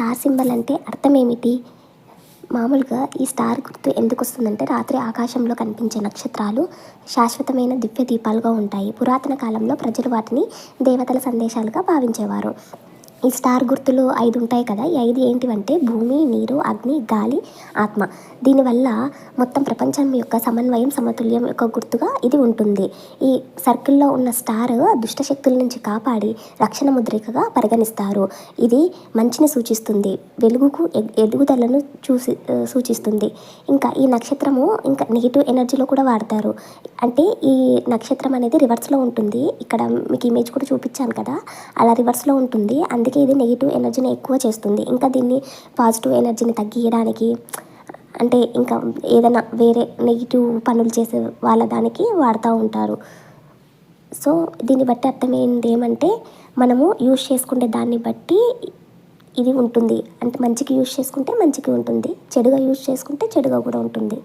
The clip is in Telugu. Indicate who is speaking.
Speaker 1: స్టార్ సింబల్ అంటే అర్థం ఏమిటి మామూలుగా ఈ స్టార్ గుర్తు ఎందుకు వస్తుందంటే రాత్రి ఆకాశంలో కనిపించే నక్షత్రాలు శాశ్వతమైన దివ్య దీపాలుగా ఉంటాయి. పురాతన కాలంలో ప్రజలు వాటిని దేవతల సందేశాలుగా భావించేవారు. ఈ స్టార్ గుర్తులు ఐదు ఉంటాయి కదా? ఈ ఐదు ఏంటివంటే భూమి నీరు అగ్ని గాలి ఆత్మ. దీనివల్ల మొత్తం ప్రపంచం యొక్క సమన్వయం సమతుల్యం యొక్క గుర్తుగా ఇది ఉంటుంది. ఈ సర్కిల్లో ఉన్న స్టార్ దుష్ట శక్తుల నుంచి కాపాడి రక్షణ ముద్రికగా పరిగణిస్తారు. ఇది మంచిని సూచిస్తుంది. వెలుగుకు ఎదుగుదలను చూసి సూచిస్తుంది. ఇంకా ఈ నక్షత్రము ఇంకా నెగిటివ్ ఎనర్జీలో కూడా వాడతారు. అంటే ఈ నక్షత్రం అనేది రివర్స్లో ఉంటుంది. ఇక్కడ మీకు ఇమేజ్ కూడా చూపించాను కదా? అలా రివర్స్లో ఉంటుంది. అందుకే ఇది నెగిటివ్ ఎనర్జీని ఎక్కువ చేస్తుంది. ఇంకా దీన్ని పాజిటివ్ ఎనర్జీని తగ్గియడానికి అంటే ఇంకా ఏదైనా వేరే నెగిటివ్ పనులు చేసే వాళ్ళ దానికి వాడుతూ ఉంటారు. సో దీన్ని బట్టి అర్థమైంది ఏమంటే మనము యూజ్ చేసుకునే దాన్ని బట్టి ఇది ఉంటుంది. అంటే మంచికి యూజ్ చేసుకుంటే మంచికి ఉంటుంది. చెడుగా యూజ్ చేసుకుంటే చెడుగా కూడా ఉంటుంది.